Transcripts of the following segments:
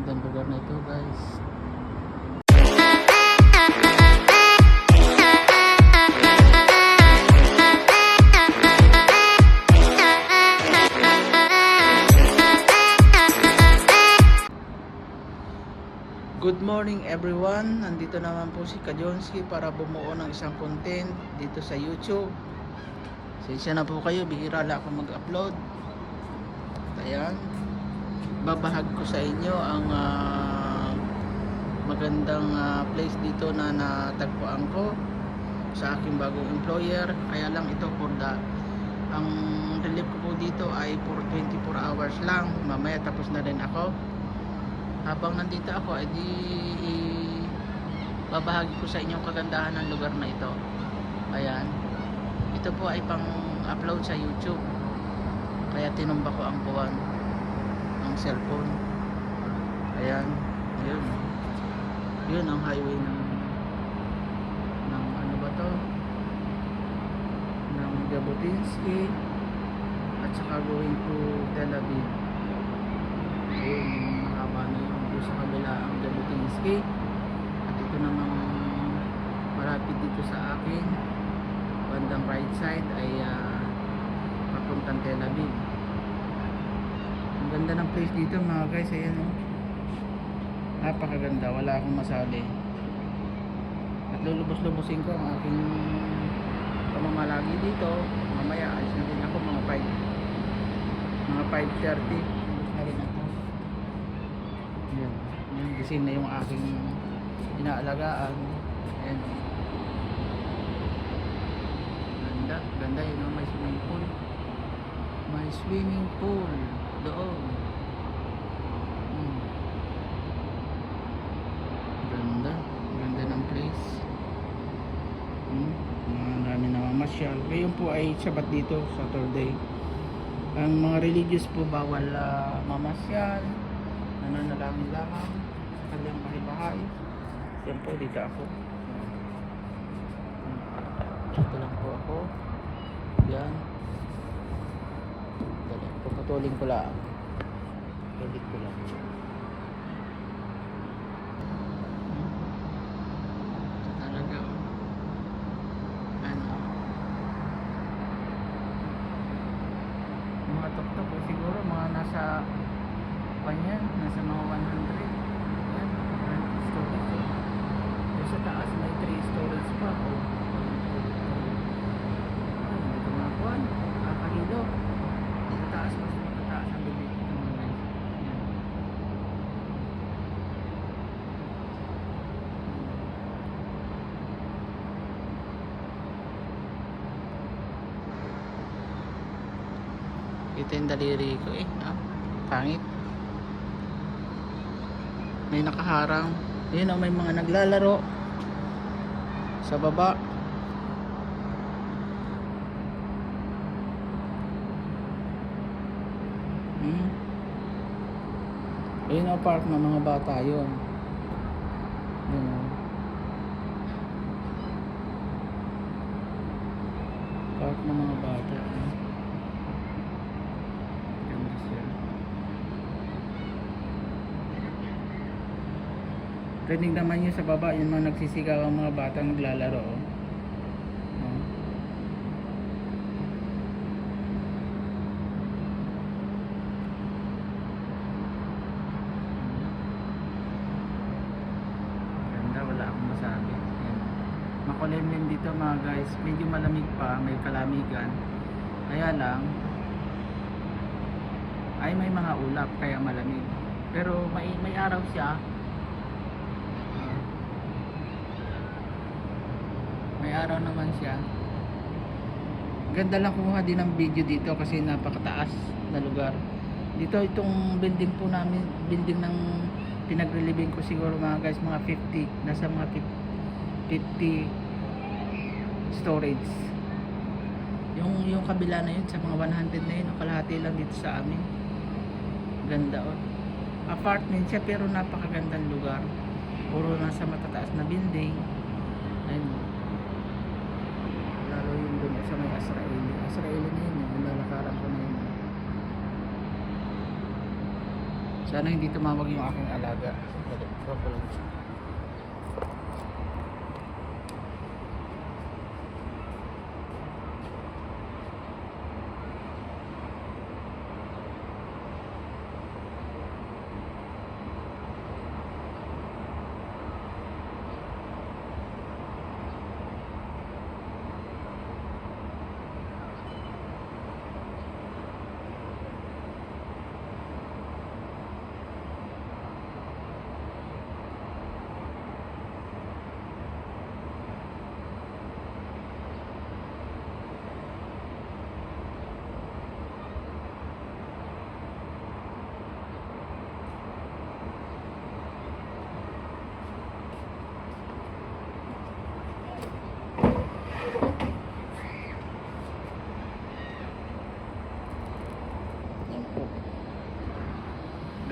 Gandang lugar na ito guys. Good morning everyone. Nandito naman po si Kajonski para bumuo ng isang content dito sa YouTube. Sensya na po kayo, bihira lang ako mag-upload. Ayan. Babahag ko sa inyo ang ah, magandang ah, place dito na natagpuan ko sa aking bagong employer. Kaya lang ito for the ang relief ko po dito ay for 24 hours lang. Mamaya tapos na rin ako. Habang nandito ako ay di babahagi ko sa inyo ang kagandahan ng lugar na ito. Ayan. Ito po ay pang upload sa youtube. Kaya tinumba ko ang buwan ng cellphone. Ayan yun. Yun ang highway ng ng ano ba to? Ng Jabotinsky at saka going to Tel Aviv. Ayun mahaba na yung sa kabila ang Jabotinsky. At ito namang malapit dito sa akin bandang right side ay ah, papuntang Tel Aviv ganda ng place dito mga guys ayan oh. napakaganda wala akong masabi at lulubos-lubusin ko ang aking pamamalagi dito mamaya alis na din ako mga 5 mga 5.30 Alis na ako yan. Yan, gising na yung aking inaalagaan. Ayan. Ganda. Ganda yun. oh, May swimming pool. May swimming pool. Doon. Hmm. Ganda. Ganda ng place. Hmm. Mga dami na mamasyal. Ngayon po ay sabat dito. Saturday. Ang mga religious po bawal ah, mamasyal nananalangin lamang sa kanyang bahay-bahay. Yan po, dito ako. Dito lang po ako. Yan. Dali, puputulin ko lang. Ulit ko lang. Talaga. oh. Ano? Mga tok-tok, oh, siguro mga nasa pa yan, nasa mga 100 yan, 100 storage eh. Yung sa taas may 3 storage pa oh. ay, hindi ko makakuhan kakahilo sa taas mas matataas ang bibig ito mga guys yan ito yung daliri ko eh ah, pangit may nakaharang yun oh, may mga naglalaro sa baba hmm. yun ang park ng mga bata yun yun oh. park ng mga bata eh. Ganda siya. Rinig naman nyo sa baba, yung mga nagsisigaw ang mga batang naglalaro. Oh. Masabi. Yan. Makulimlim dito mga guys. Medyo malamig pa, may kalamigan. Kaya lang, ay may mga ulap kaya malamig. Pero may may araw siya. May araw naman siya. Ganda lang kumuha din ng video dito kasi napakataas na lugar. Dito itong building po namin, building ng pinagre-living ko siguro mga guys, mga 50, nasa mga 50 storage. Yung yung kabila na yun sa mga 100 na yun, kalahati lang dito sa amin. Ganda oh. Apartment siya pero napakagandang lugar. Puro nasa matataas na building. Ayun. oh. Lalo yung dun sa may Israeli na yun, yung lalakaran ko na yun. Sana hindi tumawag yung aking alaga. Crocodile.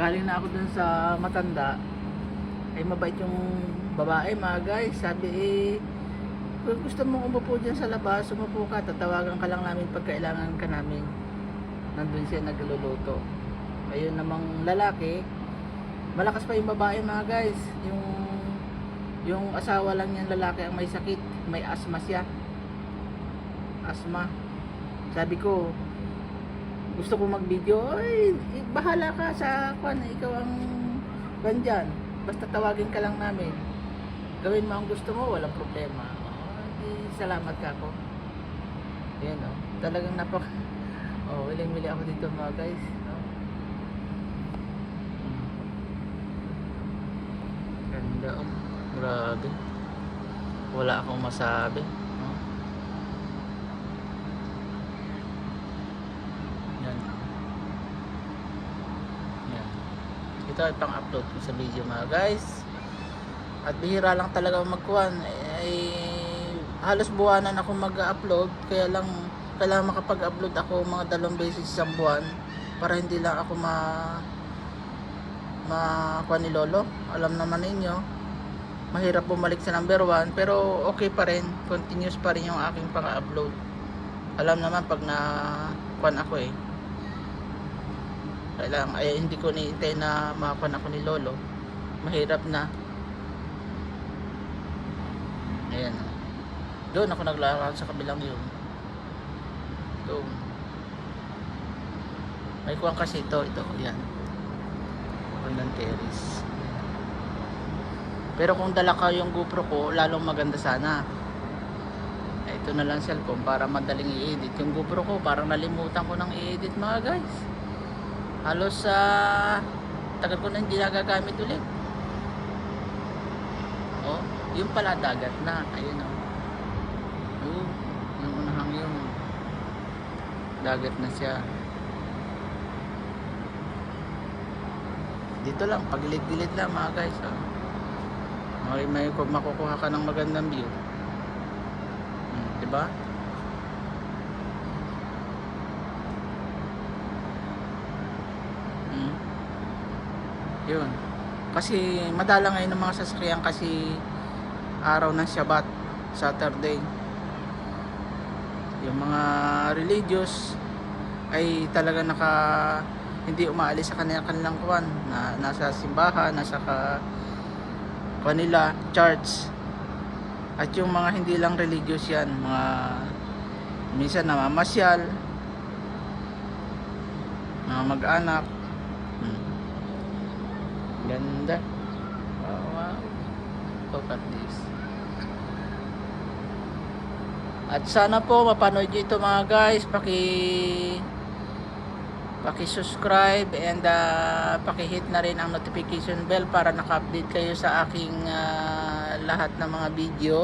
Galing na ako dun sa matanda. Ay mabait yung babae mga guys. Sabi eh, kung gusto mong umupo dyan sa labas, umupo ka, tatawagan ka lang namin pag kailangan ka namin. Nandun siya nagluluto. Ayun namang lalaki, malakas pa yung babae mga guys. Yung yung asawa lang niyan lalaki ang may sakit, may asma siya. Asma. Sabi ko, gusto ko mag-video, ay, bahala ka sa kwan, ikaw ang kwan. Basta tawagin ka lang namin. Gawin mo ang gusto mo, walang problema. Oh, salamat ka ako. Yan o. Talagang napak... Oh, wiling-wili ako dito mga guys. No? Ganda oh. Grabe. Wala akong masabi. No? Yan. Yan. Ito ay pang-upload ko sa video mga guys. At bihira lang talaga magkuhan. Ay, halos buwanan ako mag-upload. Kaya lang, kailangan makapag-upload ako mga dalawang beses isang buwan. Para hindi lang ako ma makuha ni Lolo. Alam naman ninyo, mahirap bumalik sa number 1 pero okay pa rin continuous pa rin yung aking pang-upload alam naman pag na kuan ako eh kailangan ay hindi ko niintay na makakuan ako ni Lolo. Mahirap na. Ayan. Doon ako naglalakad sa kabilang yun. Doon. May kuwan kasi ito ito yan. Roland Terrace. Pero kung dala ka yung GoPro ko, lalong maganda sana. Ito na lang cellphone para madaling i-edit. Yung GoPro ko, parang nalimutan ko ng i-edit mga guys. Halos sa tagal ko na hindi nagagamit ulit. Oh, yung pala dagat na. Ayun oh. Oh, yung unahang yung dagat na siya. Dito lang, pagilid-gilid lang mga guys. Oh. May, may makukuha ka ng magandang view. Hmm, 'di ba? Hmm. 'Yun. Kasi madala ngayon ng mga sasakyan kasi araw ng Shabbat, Saturday. Yung mga religious ay talaga naka hindi umaalis sa kanilang kanilang kuwan na nasa simbahan, nasa ka, kanila church at yung mga hindi lang religious yan mga minsan namamasyal mga mag-anak. Ganda wow, wow. look at this at sana po mapanood nyo ito mga guys paki paki-subscribe and uh, paki-hit na rin ang notification bell para naka-update kayo sa aking uh, lahat ng mga video.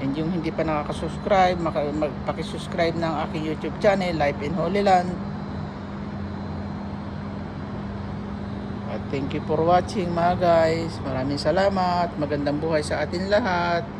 And yung hindi pa nakaka-subscribe, maka- mag- paki-subscribe ng aking YouTube channel, Life in Holy Land. At thank you for watching mga guys. Maraming salamat. Magandang buhay sa atin lahat.